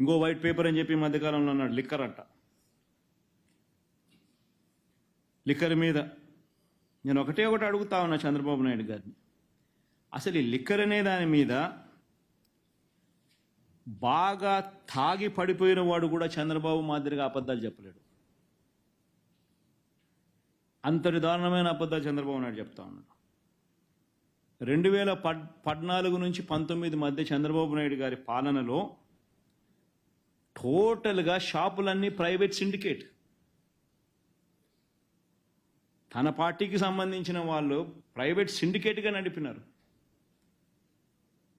ఇంకో white paper అని చెప్పి మధ్యకాలంలో అన్నాడు లిక్కర్ అంట. లిక్కర్ మీద నేను ఒకటే ఒకటి అడుగుతా ఉన్నా చంద్రబాబు నాయుడు గారిని. అసలు ఈ లిక్కర్ అనే దాని మీద బాగా తాగి పడిపోయిన వాడు కూడా చంద్రబాబు మాదిరిగా అబద్ధాలు చెప్పలేడు. అంతటి దారుణమైన అబద్ధాలు చంద్రబాబు నాయుడు చెప్తా ఉన్నాడు. రెండు వేల పద్ పద్నాలుగు నుంచి పంతొమ్మిది మధ్య చంద్రబాబు నాయుడు గారి పాలనలో టోటల్గా షాపులన్నీ ప్రైవేట్ సిండికేట్. తన పార్టీకి సంబంధించిన వాళ్ళు ప్రైవేట్ సిండికేట్గా నడిపినారు.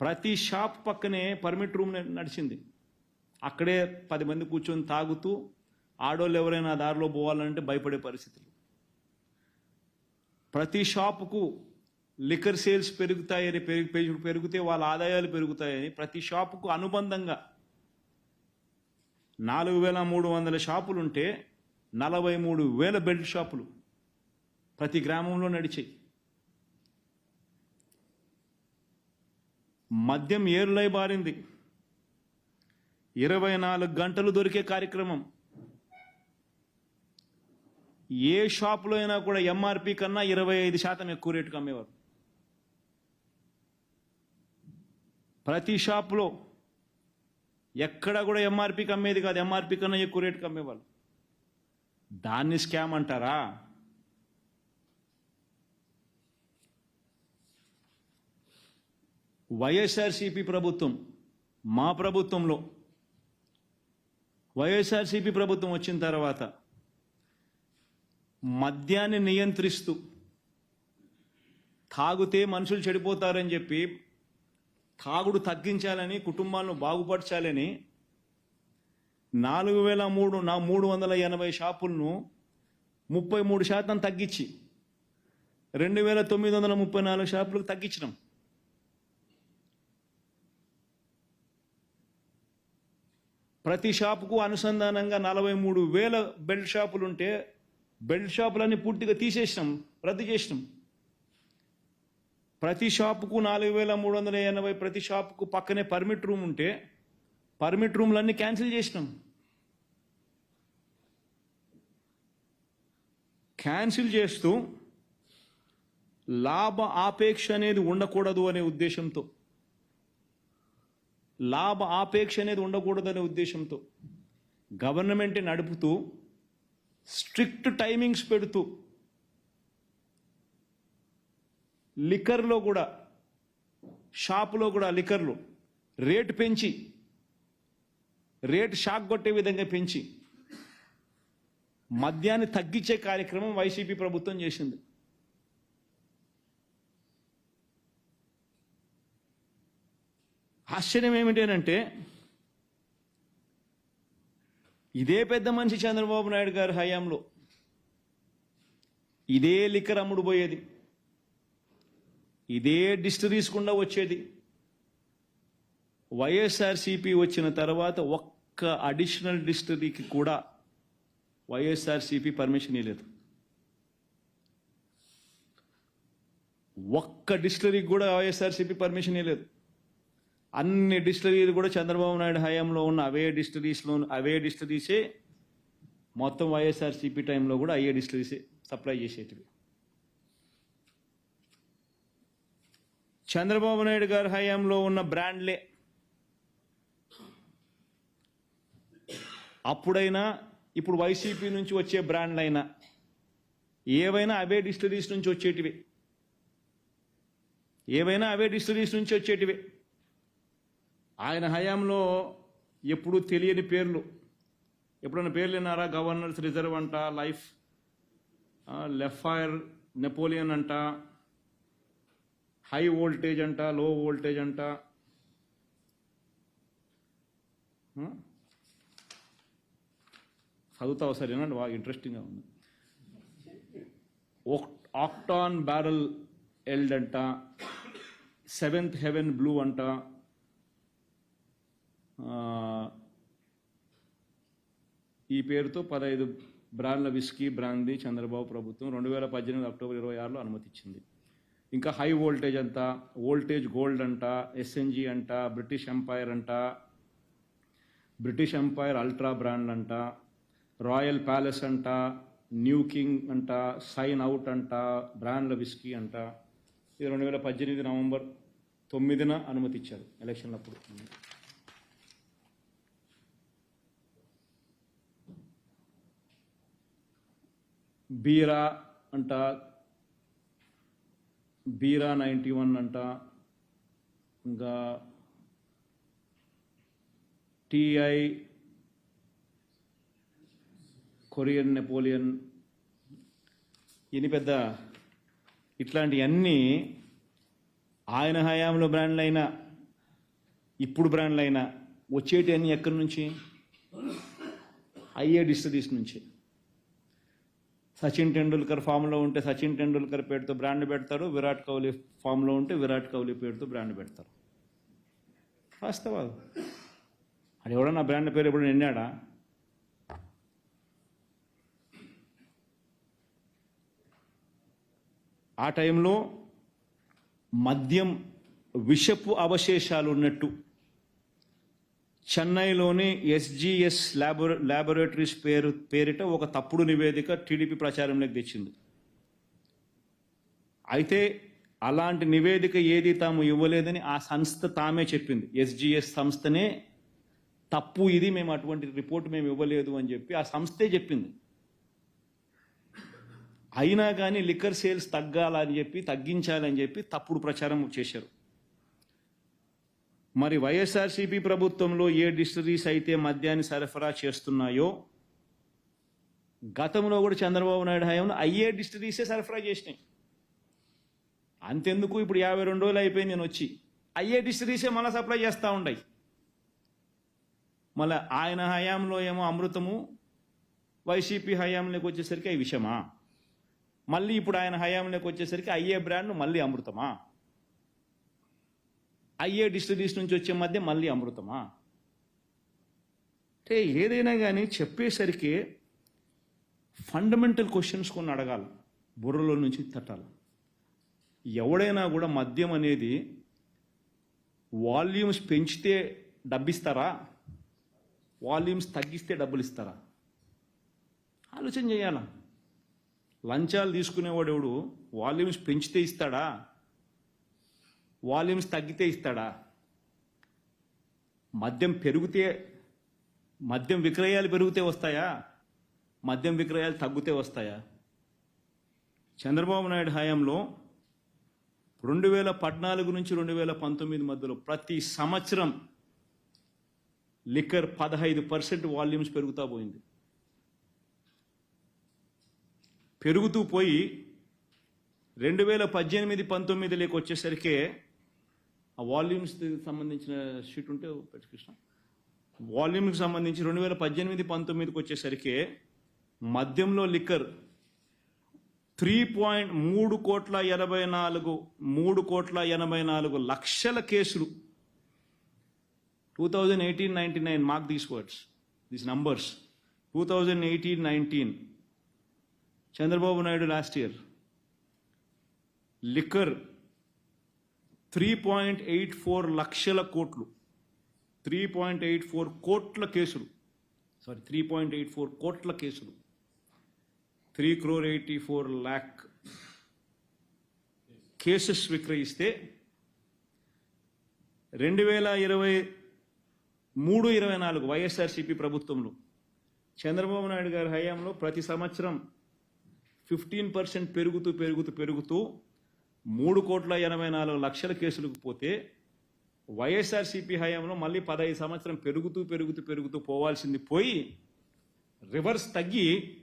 ప్రతి షాప్ పక్కనే పర్మిట్ రూమ్ నడిచింది. అక్కడే పది మంది కూర్చొని తాగుతూ ఆడోళ్ళు ఎవరైనా దారిలో పోవాలంటే భయపడే పరిస్థితులు. ప్రతి షాపుకు లిక్కర్ సేల్స్ పెరుగుతాయని పెరుగు పెరుగు- పెరిగితే వాళ్ళ ఆదాయాలు పెరుగుతాయని ప్రతి షాపుకు అనుబంధంగా నాలుగు వేల మూడు వందల షాపులు ఉంటే నలభై మూడు వేల బెల్ట్ షాపులు ప్రతి గ్రామంలో నడిచాయి. మద్యం ఏరులై బారింది. ఇరవై నాలుగు గంటలు దొరికే కార్యక్రమం. ఏ షాపులో అయినా కూడా ఎంఆర్పి కన్నా ఇరవై ఐదు శాతం ఎక్కువ రేటుకి అమ్మేవారు. ప్రతి షాపులో ఎక్కడ కూడా ఎంఆర్పికి అమ్మేది కాదు. ఎంఆర్పి కన్నా ఎక్కువ రేటుకి అమ్మేవాళ్ళు దాన్ని స్కామ్ అంటారా? వైఎస్ఆర్సీపీ ప్రభుత్వం మా ప్రభుత్వంలో వైఎస్ఆర్సీపీ ప్రభుత్వం వచ్చిన తర్వాత మద్యాన్ని నియంత్రిస్తూ తాగితే మనుషులు చెడిపోతారని చెప్పి తాగుడు తగ్గించాలని కుటుంబాలను బాగుపరచాలని నాలుగు వేల మూడు నా మూడు వందల ఎనభై షాపులను ముప్పై మూడు శాతం తగ్గించి రెండు వేల తొమ్మిది వందల ముప్పై నాలుగు షాపులకు తగ్గించినాం. ప్రతి షాపుకు అనుసంధానంగా నలభై మూడు వేల బెల్ట్ షాపులు ఉంటే బెల్ట్ షాపులన్నీ పూర్తిగా తీసేసినాం రద్దు చేసినాం. ప్రతి షాపుకు నాలుగు వేల మూడు వందల ఎనభై ప్రతి షాపుకు పక్కనే పర్మిట్ రూమ్ ఉంటే పర్మిట్ రూమ్లన్నీ క్యాన్సిల్ చేసినాం. క్యాన్సిల్ చేస్తూ లాభ ఆపేక్ష అనేది ఉండకూడదు అనే ఉద్దేశంతో లాభ ఆపేక్ష అనేది ఉండకూడదు అనే ఉద్దేశంతో గవర్నమెంట్ నడుపుతూ స్ట్రిక్ట్ టైమింగ్స్ పెడుతూ లిక్కర్లో కూడా షాపులో కూడా లిక్కర్లు రేటు పెంచి రేటు షాక్ కొట్టే విధంగా పెంచి మద్యాన్ని తగ్గించే కార్యక్రమం వైసీపీ ప్రభుత్వం చేసింది. ఆశ్చర్యం ఏమిటేనంటే ఇదే పెద్ద మనిషి చంద్రబాబు నాయుడు గారి హయాంలో ఇదే లిక్కర్ అమ్ముడు పోయేది ఇదే డిస్టరీస్ గుండా వచ్చేది. వైఎస్ఆర్సిపి వచ్చిన తర్వాత ఒక్క అడిషనల్ డిస్టరీకి కూడా వైఎస్ఆర్సిపి పర్మిషన్ ఇవ్వలేదు ఒక్క డిస్టరీకి కూడా వైఎస్ఆర్సిపి పర్మిషన్ ఇవ్వలేదు అన్ని డిస్టరీలు కూడా చంద్రబాబు నాయుడు హయాంలో ఉన్న అవే డిస్టరీస్లో అవే డిస్టరీసే మొత్తం వైఎస్ఆర్సిపి టైంలో కూడా అయ్యే డిస్టరీసే సప్లై చేసేటివి. చంద్రబాబు నాయుడు గారి హయాంలో ఉన్న బ్రాండ్లే. అప్పుడైనా ఇప్పుడు వైసీపీ నుంచి వచ్చే బ్రాండ్లైనా ఏవైనా అవే డిస్టరీస్ నుంచి వచ్చేటివి. ఏవైనా అవే డిస్టరీస్ నుంచి వచ్చేటివి. ఆయన హయాంలో ఎప్పుడూ తెలియని పేర్లు. ఎప్పుడైనా పేర్లు విన్నారా? గవర్నర్స్ రిజర్వ్ అంట లైఫ్ లెఫైర్ నెపోలియన్ అంట హై వోల్టేజ్ అంట లో వోల్టేజ్ అంట. చదువుతావు సరే? బాగా ఇంట్రెస్టింగ్గా ఉంది. ఆక్టాన్ బ్యారల్ ఎల్డ్ అంట సెవెంత్ హెవెన్ బ్లూ అంట ఈ పేరుతో పదహైదు బ్రాండ్ల విస్కీ బ్రాందీ చంద్రబాబు ప్రభుత్వం రెండు వేల పద్దెనిమిది అక్టోబర్ ఇరవై ఆరులో అనుమతిచ్చింది. ఇంకా హై వోల్టేజ్ అంట వోల్టేజ్ గోల్డ్ అంట ఎస్ఎన్జి అంట బ్రిటిష్ ఎంపైర్ అంట బ్రిటిష్ ఎంపైర్ అల్ట్రా బ్రాండ్ అంట రాయల్ ప్యాలెస్ అంట న్యూ కింగ్ అంట సైన్ అవుట్ అంట బ్రాండ్ల విస్కీ అంట. ఇది రెండు వేల పద్దెనిమిది నవంబర్ తొమ్మిదిన అనుమతి ఇచ్చారు ఎలక్షన్లప్పుడు బీరా అంట బీరా నైంటీ వన్ అంట. ఇంకా టిఐ కొరియన్ నెపోలియన్. ఇన్ని పెద్ద ఇట్లాంటివన్నీ ఆయన హయాంలో బ్రాండ్లు అయినా ఇప్పుడు బ్రాండ్లైనా అయినా వచ్చేటి అన్నీ ఎక్కడి నుంచి? ఐఏ డిస్టరీస్ నుంచి. సచిన్ టెండూల్కర్ ఫామ్లో ఉంటే సచిన్ టెండూల్కర్ పేరుతో బ్రాండ్ పెడతారు విరాట్ కోహ్లీ ఫామ్లో ఉంటే విరాట్ కోహ్లీ పేరుతో బ్రాండ్ పెడతారు. వాస్తవాలు. అది ఎవడన్నా బ్రాండ్ పేరు ఎప్పుడు నిన్నాడా ఆ టైంలో మద్యం విషపు అవశేషాలు ఉన్నట్టు చెన్నైలోని ఎస్జిఎస్ ల్యాబొర ల్యాబొరేటరీస్ పేరు పేరిట ఒక తప్పుడు నివేదిక టీడీపీ ప్రచారంలోకి తెచ్చింది. అయితే అలాంటి నివేదిక ఏది తాము ఇవ్వలేదని ఆ సంస్థ తామే చెప్పింది. ఎస్జిఎస్ సంస్థనే తప్పు ఇది మేము అటువంటి రిపోర్ట్ మేము ఇవ్వలేదు అని చెప్పి ఆ సంస్థే చెప్పింది. అయినా కానీ లిక్కర్ సేల్స్ తగ్గాలని చెప్పి తగ్గించాలని చెప్పి తప్పుడు ప్రచారం చేశారు. మరి వైఎస్ఆర్సీపీ ప్రభుత్వంలో ఏ డిస్టరీస్ అయితే మద్యాన్ని సరఫరా చేస్తున్నాయో గతంలో కూడా చంద్రబాబు నాయుడు హయాంలో అయ్యే డిస్టరీసే సరఫరా చేసినాయి. అంతెందుకు ఇప్పుడు యాభై రెండు రోజులు అయిపోయింది నేను వచ్చి. అయ్యే డిస్టరీసే మళ్ళీ సప్లై చేస్తూ ఉండయి. మళ్ళీ ఆయన హయాంలో ఏమో అమృతము వైసీపీ హయాంలోకి వచ్చేసరికి అవి విషమా? మళ్ళీ ఇప్పుడు ఆయన హయాంలోకి వచ్చేసరికి అయ్యే బ్రాండ్ మళ్ళీ అమృతమా? అయ్యే డిస్టరీస్ నుంచి వచ్చే మధ్య మళ్ళీ అమృతమా? అంటే ఏదైనా కానీ చెప్పేసరికి ఫండమెంటల్ క్వశ్చన్స్ కొన్ని అడగాలి. బుర్రలో నుంచి తట్టాలి. ఎవడైనా కూడా మద్యం అనేది వాల్యూమ్స్ పెంచితే డబ్బిస్తారా? వాల్యూమ్స్ తగ్గిస్తే డబ్బులు ఇస్తారా ఆలోచన చేయాలా? లంచాలు తీసుకునేవాడు ఎవడు వాల్యూమ్స్ పెంచితే ఇస్తాడా? వాల్యూమ్స్ తగ్గితే ఇస్తాడా? మద్యం పెరిగితే మద్యం విక్రయాలు పెరిగితే వస్తాయా? మద్యం విక్రయాలు తగ్గితే వస్తాయా? చంద్రబాబు నాయుడు హయాంలో రెండు వేల పద్నాలుగు నుంచి రెండు వేల పంతొమ్మిది మధ్యలో ప్రతి సంవత్సరం లిక్కర్ పదహైదు పర్సెంట్ వాల్యూమ్స్ పెరుగుతూ పోయింది. పెరుగుతూ పోయి రెండు వేల పద్దెనిమిది పంతొమ్మిదిలోకి వచ్చేసరికి ఆ వాల్యూమ్స్ సంబంధించిన షీట్ ఉంటే పెట్టు కృష్ణ. వాల్యూమ్కి సంబంధించి రెండు వేల పద్దెనిమిది పంతొమ్మిదికి వచ్చేసరికి మద్యంలో లిక్కర్ త్రీ పాయింట్ మూడు కోట్ల ఎనభై నాలుగు మూడు కోట్ల ఎనభై నాలుగు లక్షల కేసులు. Two thousand eighteen ninety nine mark these words these numbers. Two thousand eighteen nineteen Chandrababu Naidu last year liquor three point eight four లక్షల కోట్లు. త్రీ పాయింట్ ఎయిట్ ఫోర్ కోట్ల కేసులు. Sorry three point eight four కోట్ల కేసులు. Three crore eighty four lakh cases విక్రయిస్తే రెండు వేల ఇరవై మూడు ఇరవై నాలుగు వైఎస్ఆర్సీపీ ప్రభుత్వంలో చంద్రబాబు నాయుడు గారి హయాంలో ప్రతి సంవత్సరం ఫిఫ్టీన్ పర్సెంట్ పెరుగుతూ పెరుగుతూ పెరుగుతూ మూడు కోట్ల ఎనభై నాలుగు లక్షల కేసులకు పోతే వైఎస్ఆర్సీపీ హయాంలో మళ్ళీ పదహైదు సంవత్సరం పెరుగుతూ పెరుగుతూ పెరుగుతూ పోవాల్సింది పోయి రివర్స్ తగ్గి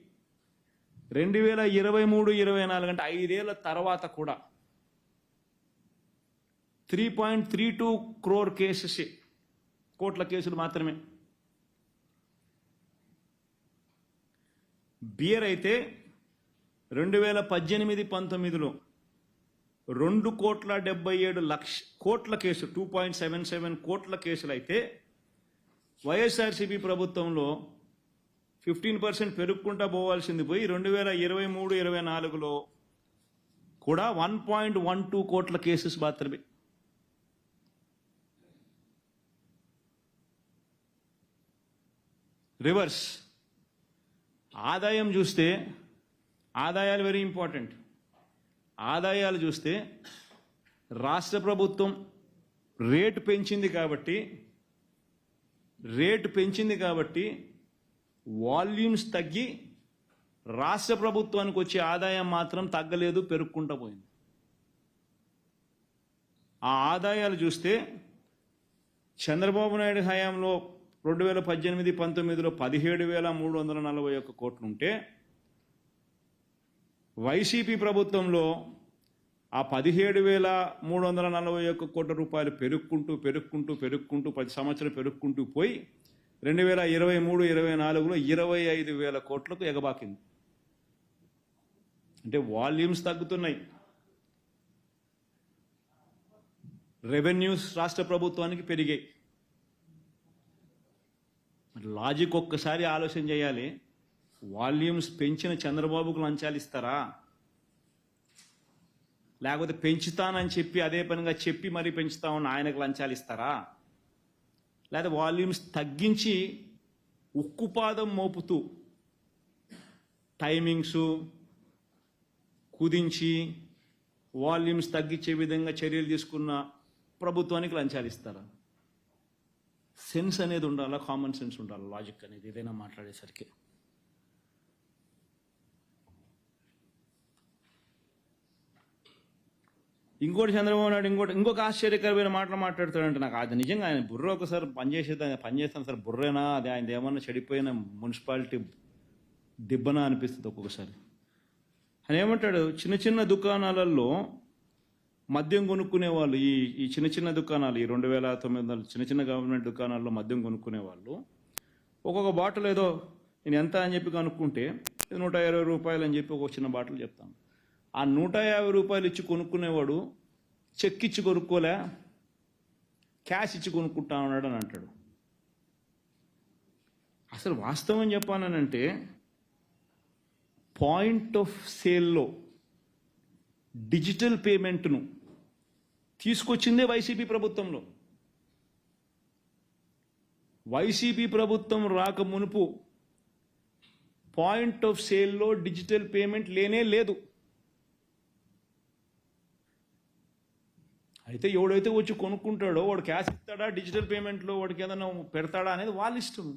రెండు వేల ఇరవై మూడు ఇరవై నాలుగు అంటే ఐదేళ్ళ తర్వాత కూడా three point three two crore cases కోట్ల కేసులు మాత్రమే. బియర్ అయితే రెండు వేల పద్దెనిమిది పంతొమ్మిదిలో రెండు కోట్ల డెబ్బై ఏడు లక్ష కోట్ల case two point seven seven కోట్ల కేసులు అయితే వైఎస్ఆర్సీపీ ప్రభుత్వంలో ఫిఫ్టీన్ పర్సెంట్ పెరుగుకుంటా పోవాల్సింది పోయి రెండు వేల ఇరవై మూడు ఇరవై నాలుగులో కూడా వన్ పాయింట్ వన్ టూ కోట్ల కేసెస్ మాత్రమే. రివర్స్. ఆదాయం చూస్తే ఆదాయాలు వెరీ ఇంపార్టెంట్ ఆదాయాలు చూస్తే రాష్ట్ర ప్రభుత్వం రేటు పెంచింది కాబట్టి రేటు పెంచింది కాబట్టి వాల్యూమ్స్ తగ్గి రాష్ట్ర ప్రభుత్వానికి వచ్చే ఆదాయం మాత్రం తగ్గలేదు పెరుక్కుంటూ పోయింది. ఆ ఆదాయాలు చూస్తే చంద్రబాబు నాయుడు హయాంలో రెండు వేల పద్దెనిమిది పంతొమ్మిదిలో పదిహేడు వేల మూడు వందల నలభై ఒక్క కోట్లు ఉంటే వైసీపీ ప్రభుత్వంలో ఆ పదిహేడు వేల మూడు వందల నలభై ఒక్క కోట్ల రూపాయలు పెరుక్కుంటూ పెరుక్కుంటూ పెరుక్కుంటూ పది సంవత్సరం పెరుక్కుంటూ పోయి రెండు వేల ఇరవై మూడు ఇరవై నాలుగులో ఇరవై ఐదు వేల కోట్లకు ఎగబాకింది. అంటే వాల్యూమ్స్ తగ్గుతున్నాయి. రెవెన్యూస్ రాష్ట్ర ప్రభుత్వానికి పెరిగాయి. లాజిక్ ఒక్కసారి ఆలోచన చేయాలి. వాల్యూమ్స్ పెంచిన చంద్రబాబుకు లంచాలు ఇస్తారా? లేకపోతే పెంచుతానని చెప్పి అదే పనిగా చెప్పి మరీ పెంచుతామని ఆయనకు లంచాలు ఇస్తారా? లేదా వాల్యూమ్స్ తగ్గించి ఉక్కుపాదం మోపుతూ టైమింగ్స్ కుదించి వాల్యూమ్స్ తగ్గించే విధంగా చర్యలు తీసుకున్న ప్రభుత్వానికి లంచాలు ఇస్తారా? సెన్స్ అనేది ఉండాలా? కామన్ సెన్స్ ఉండాలి? లాజిక్ అనేది ఏదైనా మాట్లాడేసరికి. ఇంకోటి చంద్రబాబు నాయుడు ఇంకోటి ఇంకొక ఆశ్చర్యకరమైన మాటలు మాట్లాడతాడంటే నాకు అది నిజంగా ఆయన బుర్ర ఒకసారి పనిచేసేది పనిచేస్తాను సార్ బుర్రేనా? అది ఆయన ఏమన్నా చెడిపోయిన మున్సిపాలిటీ దిబ్బనా అనిపిస్తుంది ఒక్కొక్కసారి. ఆయన ఏమంటాడు? చిన్న చిన్న దుకాణాలలో మద్యం కొనుక్కునే వాళ్ళు ఈ ఈ చిన్న చిన్న దుకాణాలు ఈ రెండు వేల తొమ్మిది వందల చిన్న చిన్న గవర్నమెంట్ దుకాణాల్లో మద్యం కొనుక్కునే వాళ్ళు ఒక్కొక్క బాటిల్ ఏదో నేను ఎంత అని చెప్పి కనుక్కుంటే నూట ఇరవై రూపాయలు అని చెప్పి ఒక చిన్న బాటిల్ చెప్తాను ఆ నూట యాభై రూపాయలు ఇచ్చి కొనుక్కునేవాడు చెక్ ఇచ్చి కొనుక్కోలే క్యాష్ ఇచ్చి కొనుక్కుంటా ఉన్నాడు అని అంటాడు. అసలు వాస్తవం చెప్పాలనంటే పాయింట్ ఆఫ్ సేల్లో డిజిటల్ పేమెంట్ను తీసుకొచ్చిందే వైసీపీ ప్రభుత్వంలో. వైసీపీ ప్రభుత్వం రాక మునుపు పాయింట్ ఆఫ్ సేల్లో డిజిటల్ పేమెంట్ లేనే లేదు. అయితే ఎవడైతే వచ్చి కొనుక్కుంటాడో వాడు క్యాష్ ఇస్తాడా డిజిటల్ పేమెంట్లో వాడికి ఏదైనా పెడతాడా అనేది వాళ్ళ ఇష్టం.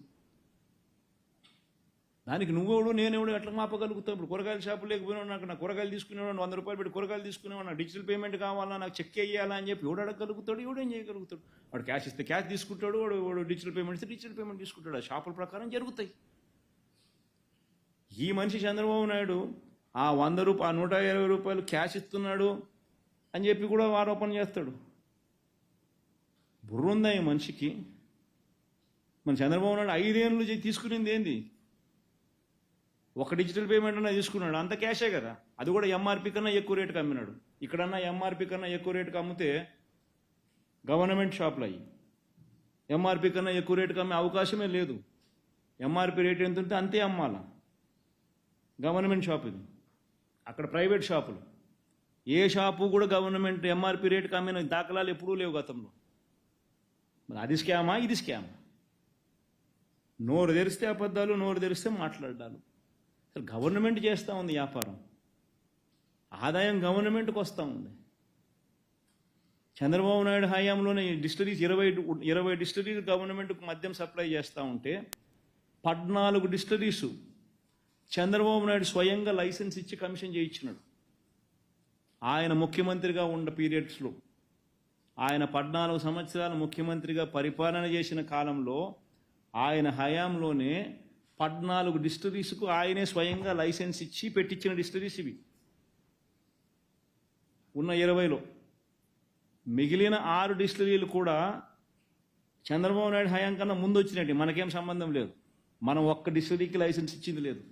దానికి నువ్వెవడు నేనెవడు ఎట్లా మాపగలుగుతావు ఇప్పుడు కూరగాయల షాపు లేకపోయినా నాకు నా కూరగాయలు తీసుకునేవాడు వంద రూపాయలు పెట్టి కూరగాయలు తీసుకునేవాడు నాకు డిజిటల్ పేమెంట్ కావాలా నాకు చెక్ వేయాలా అని చెప్పి ఎవడు అడగలుగుతాడు ఎవడేం చేయగలుగుతాడు? వాడు క్యాష్ ఇస్తే క్యాష్ తీసుకుంటాడు వాడు వాడు డిజిటల్ పేమెంట్ ఇస్తే డిజిటల్ పేమెంట్ తీసుకుంటాడు. ఆ షాపుల ప్రకారం జరుగుతాయి. ఈ మనిషి చంద్రబాబు నాయుడు ఆ వంద రూపాయలు నూట ఇరవై రూపాయలు క్యాష్ ఇస్తున్నాడు అని చెప్పి కూడా ఆరోపణ చేస్తాడు. బుర్ర ఉందా ఈ మనిషికి. మన చంద్రబాబు నాయుడు ఐదేళ్ళు తీసుకునింది ఏంది? ఒక డిజిటల్ పేమెంట్ అన్నా తీసుకున్నాడు. అంత క్యాషే కదా. అది కూడా ఎంఆర్పి కన్నా ఎక్కువ రేటుకి అమ్మినాడు. ఇక్కడన్నా ఎంఆర్పి కన్నా ఎక్కువ రేటుకి అమ్మితే గవర్నమెంట్ షాపులు అయ్యి ఎంఆర్పి కన్నా ఎక్కువ రేటుకి అమ్మే అవకాశమే లేదు. ఎంఆర్పి రేట్ ఎంత ఉంటే అంతే అమ్మాలా. గవర్నమెంట్ షాప్ ఇది. అక్కడ ప్రైవేట్ షాపులు. ఏ షాపు కూడా గవర్నమెంట్ ఎంఆర్పి రేటుకి అమ్మిన దాఖలాలు ఎప్పుడూ లేవు గతంలో. మరి అది స్కామా ఇది స్కామా? నోరు తెరిస్తే అబద్ధాలు నోరు తెరిస్తే మాట్లాడాలి అసలు గవర్నమెంట్ చేస్తూ ఉంది వ్యాపారం. ఆదాయం గవర్నమెంట్కి వస్తూ ఉంది. చంద్రబాబు నాయుడు హయాంలోనే డిస్టరీస్ ఇరవై ఇరవై డిస్టరీస్ గవర్నమెంట్కు మద్యం సప్లై చేస్తూ ఉంటే పద్నాలుగు డిస్టరీస్ చంద్రబాబు నాయుడు స్వయంగా లైసెన్స్ ఇచ్చి కమిషన్ చేయించినాడు. ఆయన ముఖ్యమంత్రిగా ఉన్న పీరియడ్స్లో ఆయన పద్నాలుగు సంవత్సరాలు ముఖ్యమంత్రిగా పరిపాలన చేసిన కాలంలో ఆయన హయాంలోనే పద్నాలుగు డిస్టరీస్కు ఆయనే స్వయంగా లైసెన్స్ ఇచ్చి పెట్టించిన డిస్టరీస్ ఇవి. ఉన్న ఇరవైలో. మిగిలిన ఆరు డిస్టరీలు కూడా చంద్రబాబు నాయుడు హయాం కన్నా ముందు వచ్చినట్టు మనకేం సంబంధం లేదు. మనం ఒక్క డిస్టరీకి లైసెన్స్ ఇచ్చింది లేదు.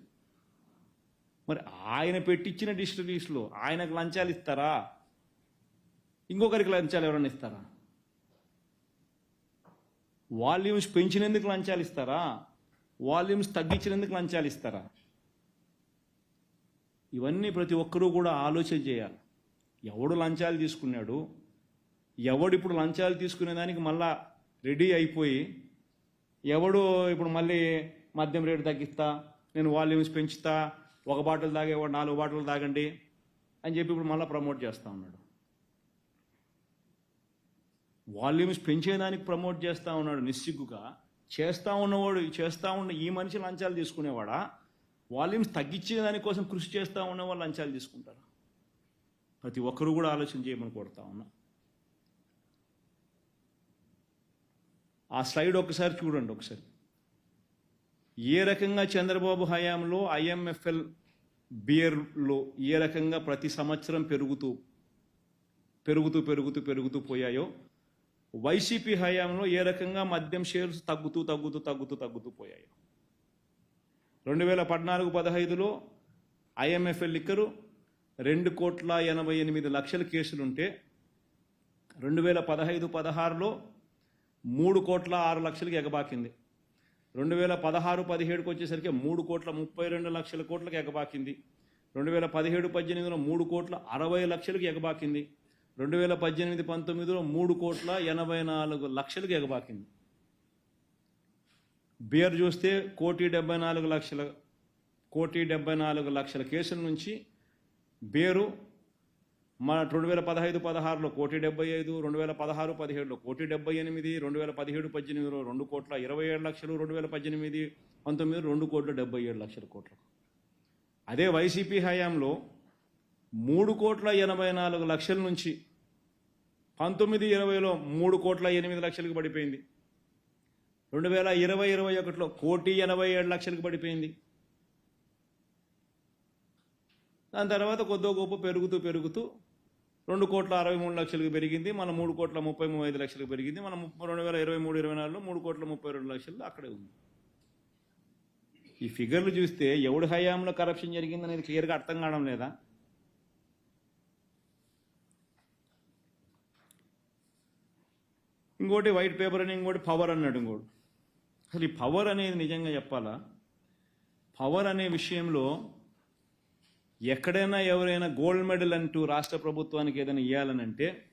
మరి ఆయన పెట్టించిన డిస్టరీస్లో ఆయనకు లంచాలు ఇస్తారా? ఇంకొకరికి లంచాలు ఎవరైనా ఇస్తారా? వాల్యూమ్స్ పెంచినందుకు లంచాలు ఇస్తారా? వాల్యూమ్స్ తగ్గించినందుకు లంచాలు ఇస్తారా? ఇవన్నీ ప్రతి ఒక్కరూ కూడా ఆలోచన చేయాలి. ఎవడు లంచాలు తీసుకున్నాడు? ఎవడు ఇప్పుడు లంచాలు తీసుకునే దానికి మళ్ళా రెడీ అయిపోయి ఎవడు ఇప్పుడు మళ్ళీ మద్యం రేటు తగ్గిస్తా నేను వాల్యూమ్స్ పెంచుతా ఒక బాటిల్ తాగేవాడు నాలుగు బాటిల్ తాగండి అని చెప్పి ఇప్పుడు మళ్ళీ ప్రమోట్ చేస్తూ ఉన్నాడు. వాల్యూమ్స్ పెంచేదానికి ప్రమోట్ చేస్తూ ఉన్నాడు. నిస్సిగ్గుగా చేస్తూ ఉన్నవాడు చేస్తూ ఉన్న ఈ మనిషి లంచాలు తీసుకునేవాడా? వాల్యూమ్స్ తగ్గించే దానికోసం కృషి చేస్తూ ఉన్న వాళ్ళు లంచాలు తీసుకుంటారు? ప్రతి ఒక్కరు కూడా ఆలోచన చేయమని కొడతా ఉన్నా. ఆ స్లైడ్ ఒకసారి చూడండి ఒకసారి. ఏ రకంగా చంద్రబాబు హయాంలో ఐఎంఎఫ్ఎల్ బియర్లో ఏ రకంగా ప్రతి సంవత్సరం పెరుగుతూ పెరుగుతూ పెరుగుతూ పెరుగుతూ పోయాయో వైసీపీ హయాంలో ఏ రకంగా మద్యం షేర్స్ తగ్గుతూ తగ్గుతూ తగ్గుతూ తగ్గుతూ పోయాయో. రెండు వేల పద్నాలుగు పదహైదులో ఐఎంఎఫ్ఎల్ లిక్కరు రెండు కోట్ల ఎనభై ఎనిమిది లక్షల కేసులుంటే రెండు వేల పదహైదు పదహారులో మూడు కోట్ల ఆరు లక్షలకి ఎగబాకింది. రెండు వేల పదహారు పదిహేడుకి వచ్చేసరికి మూడు కోట్ల ముప్పై రెండు లక్షల కోట్లకు ఎగబాకింది. రెండు వేల పదిహేడు పద్దెనిమిదిలో మూడు కోట్ల అరవై లక్షలకు ఎగబాకింది. రెండు వేల పద్దెనిమిది పంతొమ్మిదిలో మూడు కోట్ల ఎనభై నాలుగు లక్షలకు ఎగబాకింది. బియర్ చూస్తే కోటి డెబ్బై నాలుగు లక్షల కోటి డెబ్బై నాలుగు లక్షల కేసుల నుంచి బేరు మన రెండు వేల పదహైదు పదహారులో కోటి డెబ్బై ఐదు రెండు వేల పదహారు పదిహేడులో కోటి డెబ్బై ఎనిమిది రెండు వేల పదిహేడు పద్దెనిమిదిలో రెండు కోట్ల ఇరవై ఏడు లక్షలు రెండు వేల పద్దెనిమిది పంతొమ్మిది రెండు కోట్ల డెబ్బై ఏడు లక్షల కోట్ల. అదే వైసీపీ హయాంలో మూడు కోట్ల ఎనభై నాలుగు లక్షల నుంచి పంతొమ్మిది ఇరవైలో మూడు కోట్ల ఎనిమిది లక్షలకు పడిపోయింది. రెండు వేల ఇరవై ఇరవై ఒకటిలో కోటి ఎనభై ఏడు లక్షలకు పడిపోయింది. దాని తర్వాత కొద్దో గొప్ప పెరుగుతూ పెరుగుతూ రెండు కోట్ల అరవై మూడు లక్షలకు పెరిగింది మన మూడు కోట్ల ముప్పై మూడు ఐదు లక్షలకు పెరిగింది మన రెండు వేల ఇరవై మూడు ఇరవై నాలుగులో మూడు కోట్ల ముప్పై రెండు లక్షలు అక్కడే ఉంది. ఈ ఫిగర్లు చూస్తే ఎవడు హయాంలో కరప్షన్ జరిగింది అనేది క్లియర్గా అర్థం కావడం లేదా? ఇంకోటి వైట్ పేపర్ అని ఇంకోటి పవర్ అన్నాడు ఇంకోటి అసలు ఈ పవర్ అనేది నిజంగా చెప్పాలా? పవర్ అనే విషయంలో ఎక్కడైనా ఎవరైనా గోల్డ్ మెడల్ అంటూ రాష్ట్ర ప్రభుత్వానికి ఏదైనా ఇవ్వాలనంటే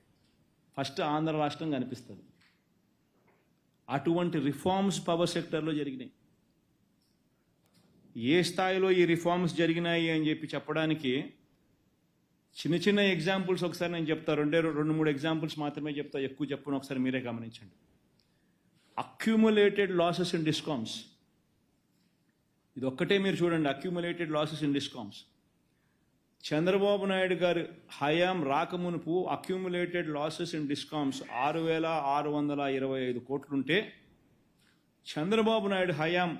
ఫస్ట్ ఆంధ్ర రాష్ట్రం కనిపిస్తుంది. అటువంటి రిఫార్మ్స్ పవర్ సెక్టర్లో జరిగినాయి. ఏ స్థాయిలో ఈ రిఫార్మ్స్ జరిగినాయి అని చెప్పి చెప్పడానికి చిన్న చిన్న ఎగ్జాంపుల్స్ ఒకసారి నేను చెప్తా. రెండే రెండు మూడు ఎగ్జాంపుల్స్ మాత్రమే చెప్తా. ఎక్కువ చెప్పును ఒకసారి మీరే గమనించండి. అక్యూములేటెడ్ లాసెస్ ఇన్ డిస్కామ్స్ ఇది ఒక్కటే మీరు చూడండి. Accumulated losses in discoms Chandrababu Naidu గారి హయాం రాకమునుపు అక్యూములేటెడ్ లాసెస్ ఇన్ డిస్కామ్స్ ఆరు వేల ఆరు వందల ఇరవై ఐదు కోట్లుంటే చంద్రబాబు నాయుడు హయాం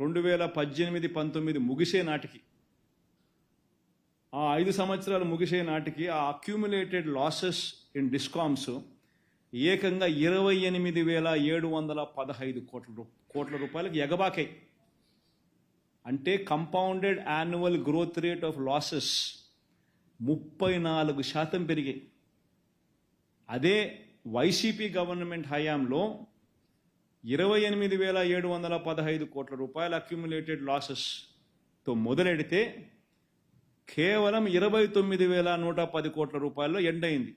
రెండు వేల పద్దెనిమిది పంతొమ్మిది ముగిసే నాటికి ఆ ఐదు సంవత్సరాలు ముగిసే నాటికి ఆ అక్యూములేటెడ్ లాసెస్ ఇన్ డిస్కామ్స్ ఏకంగా ఇరవై ఎనిమిది వేల ఏడు వందల పదహైదు కోట్ల కోట్ల రూపాయలకు ఎగబాకాయి. అంటే compounded annual growth rate of losses ముప్పై నాలుగు శాతం పెరిగాయి అదే వైసీపీ గవర్నమెంట్ హయాంలో ఇరవై ఎనిమిది వేల ఏడు వందల పదహైదు కోట్ల రూపాయల అక్యుములేటెడ్ లాసెస్తో మొదలెడితే కేవలం ఇరవై తొమ్మిది వేల నూట పది కోట్ల రూపాయల్లో ఎండ్ అయింది.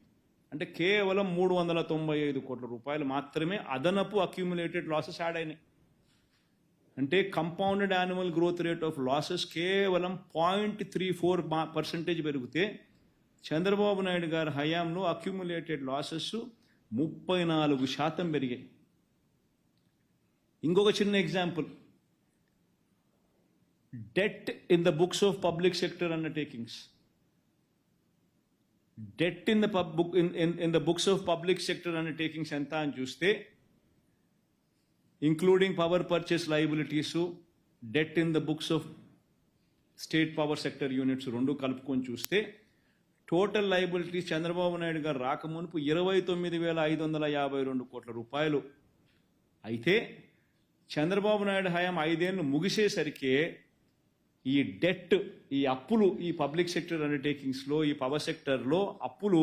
అంటే కేవలం మూడు వందల తొంభై ఐదు కోట్ల రూపాయలు మాత్రమే అదనపు అక్యుములేటెడ్ లాసెస్ యాడ్ అయినాయి. అంటే compounded annual growth rate of losses కేవలం పాయింట్ త్రీ ఫోర్ పర్సెంటేజ్ పెరిగితే చంద్రబాబు నాయుడు గారి హయాంలో అక్యుములేటెడ్ లాసెస్ ముప్పై నాలుగు శాతం పెరిగాయి. ఇంకొక చిన్న example debt in the books of public sector undertakings debt in the book in the books of public sector undertakings ఎంత అని చూస్తే including power purchase liabilities debt in the books of state power sector units రెండు కలుపుకొని చూస్తే total liabilities Chandrababu Naidu గారు రాకమునుపు ఇరవై తొమ్మిది వేల ఐదు వందల యాభై రెండు కోట్ల రూపాయలు. అయితే చంద్రబాబు నాయుడు హయాం ఐదేళ్ళు ముగిసేసరికి ఈ డెట్ ఈ అప్పులు ఈ పబ్లిక్ సెక్టర్ అండర్టేకింగ్స్లో ఈ పవర్ సెక్టర్లో అప్పులు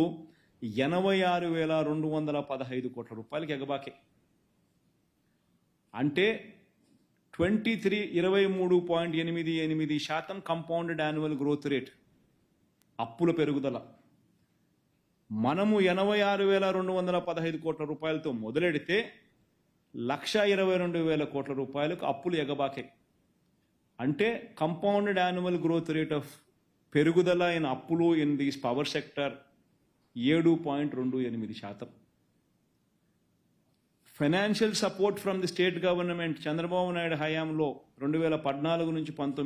ఎనభై ఆరు వేల రెండు వందల పదహైదు కోట్ల రూపాయలకి ఎగబాకే. అంటే ట్వంటీ త్రీ ఇరవై మూడు పాయింట్ ఎనిమిది ఎనిమిది శాతం కంపౌండెడ్ యాన్యువల్ గ్రోత్ రేట్ అప్పుల పెరుగుదల. మనము ఎనభై ఆరు వేల రెండు వందల పదహైదు కోట్ల రూపాయలతో మొదలెడితే లక్ష ఇరవై రెండు వేల కోట్ల రూపాయలకు అప్పులు ఎగబాకాయి అంటే compounded annual growth rate of పెరుగుదల ఇన్ అప్పులు ఇన్ దీస్ పవర్ సెక్టర్ ఏడు పాయింట్ రెండు ఎనిమిది శాతం. Financial support from the state government Chandrababu Naidu హయాంలో రెండు వేల పద్నాలుగు నుంచి పంతొమ్మిది